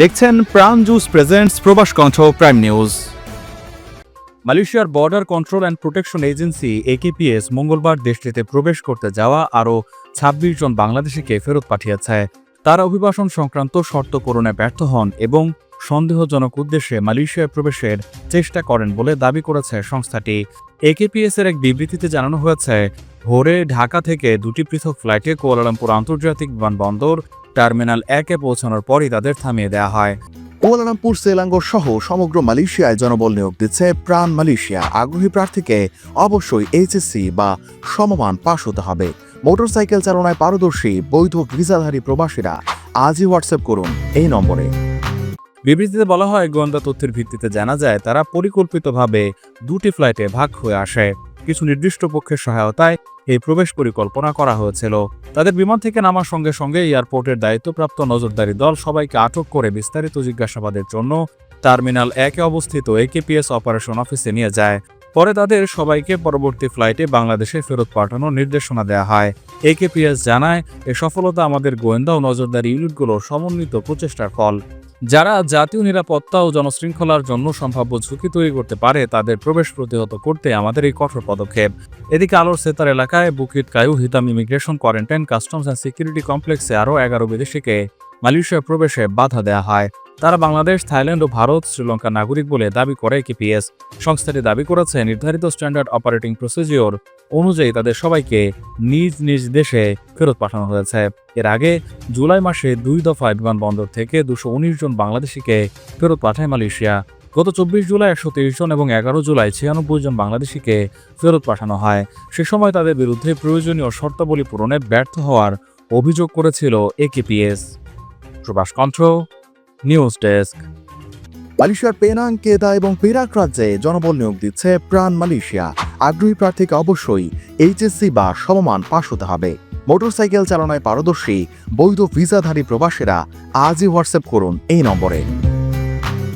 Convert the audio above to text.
দেখছেন প্রাণ juice presents Probash Kontho prime news মালয়েশিয়ার border control and protection agency AKPS মঙ্গলবার দেশটিতে প্রবেশ করতে যাওয়া আরও ছাব্বিশ জন বাংলাদেশিকে ফেরত পাঠিয়েছে। তারা অভিবাসন সংক্রান্ত শর্ত পূরণে ব্যর্থ হন এবং সন্দেহজনক উদ্দেশ্যে মালয়েশিয়ায় প্রবেশের চেষ্টা করেন বলে দাবি করেছে সংস্থাটি। একেপিএস এর এক বিবৃতিতে জানানো হয়েছে, ভোরে ঢাকা থেকে দুটি পৃথক ফ্লাইটে কুয়ালালামপুর আন্তর্জাতিক বিমানবন্দর টার্মিনাল একে পৌঁছানোর পরই তাদের থামিয়ে দেওয়া হয়। কুয়ালালামপুর সেলাঙ্গো সহ সমগ্র মালয়েশিয়ায় জনবল নিয়োগ দিচ্ছে প্রাণ মালয়েশিয়া। আগ্রহী প্রার্থীকে অবশ্যই এইচএসসি বা সমমান পাশ হতে হবে। মোটরসাইকেল চালনায় পারদর্শী বৈধ ভিসাধারী প্রবাসীরা আজই হোয়াটসঅ্যাপ করুন এই নম্বরে। বিবৃতিতে বলা হয় গোয়েন্দা তথ্যের ভিত্তিতে জানা যায় তারা পরিকল্পিতভাবে দুটি ফ্লাইটে ভাগ হয়ে আসে। কিছু নির্দিষ্ট পক্ষের সহায়তায় এই প্রবেশ পরিকল্পনা করা হয়েছিল। তাদের বিমান থেকে নামার সঙ্গে সঙ্গে এয়ারপোর্টের দায়িত্বপ্রাপ্ত নজরদারি দল সবাইকে আটক করে বিস্তারিত জিজ্ঞাসাবাদের জন্য টার্মিনাল একে অবস্থিত একেপিএস অপারেশন অফিসে নিয়ে যায়। পরে তাদের সবাইকে পরবর্তী ফ্লাইটে বাংলাদেশে ফেরত পাঠানোর নির্দেশনা দেওয়া হয়। একেপিএস জানায়, এ সফলতা আমাদের গোয়েন্দা ও নজরদারি ইউনিটগুলোর সমন্বিত প্রচেষ্টার ফল। যারা জাতীয় নিরাপত্তা ও জনশৃঙ্খলার জন্য সম্ভাব্য ঝুঁকি তৈরি করতে পারে, তাদের প্রবেশ প্রতিহত করতে আমাদের এই কঠোর পদক্ষেপ। এদিকে আলোর সেতার এলাকায় Bukit Kayu Hitam immigration quarantine customs and security কমপ্লেক্সে আরও এগারো বিদেশিকে মালয়েশিয়ায় প্রবেশে বাধা দেওয়া হয়। তারা বাংলাদেশ, থাইল্যান্ড ও ভারত, শ্রীলঙ্কার নাগরিক বলে দাবি করে কেপিএস সংস্থাটি দাবি করেছে, নির্ধারিত স্ট্যান্ডার্ড অপারেটিং প্রসিজিওর অনুযায়ী তাদের সবাইকে নিজ নিজ দেশে ফেরত পাঠানো হয়েছে। এর আগে জুলাই মাসে দুই দফায় বিমানবন্দর থেকে দুশো জন বাংলাদেশিকে ফেরত পাঠায় মালয়েশিয়া। গত চব্বিশ জুলাই একশো তেইশ জন এবং এগারো জুলাই ছিয়ানব্বই জন বাংলাদেশিকে ফেরত পাঠানো হয়। সে সময় তাদের বিরুদ্ধে প্রয়োজনীয় শর্তাবলী পূরণে ব্যর্থ হওয়ার অভিযোগ করেছিল AKPS Probash Kontho news desk. মালয়েশিয়ার পেনাং, কেদা এবং পেরাক রাজ্যে জনবল নিয়োগ দিচ্ছে প্রাণ মালয়েশিয়া। আগ্রহী প্রার্থীকে অবশ্যই এইচএসসি বা সমমান পাশ হতে হবে। মোটরসাইকেল চালনায় পারদর্শী, বৈধ ভিসাধারী প্রবাসীরা আজই হোয়াটসঅ্যাপ করুন এই নম্বরে।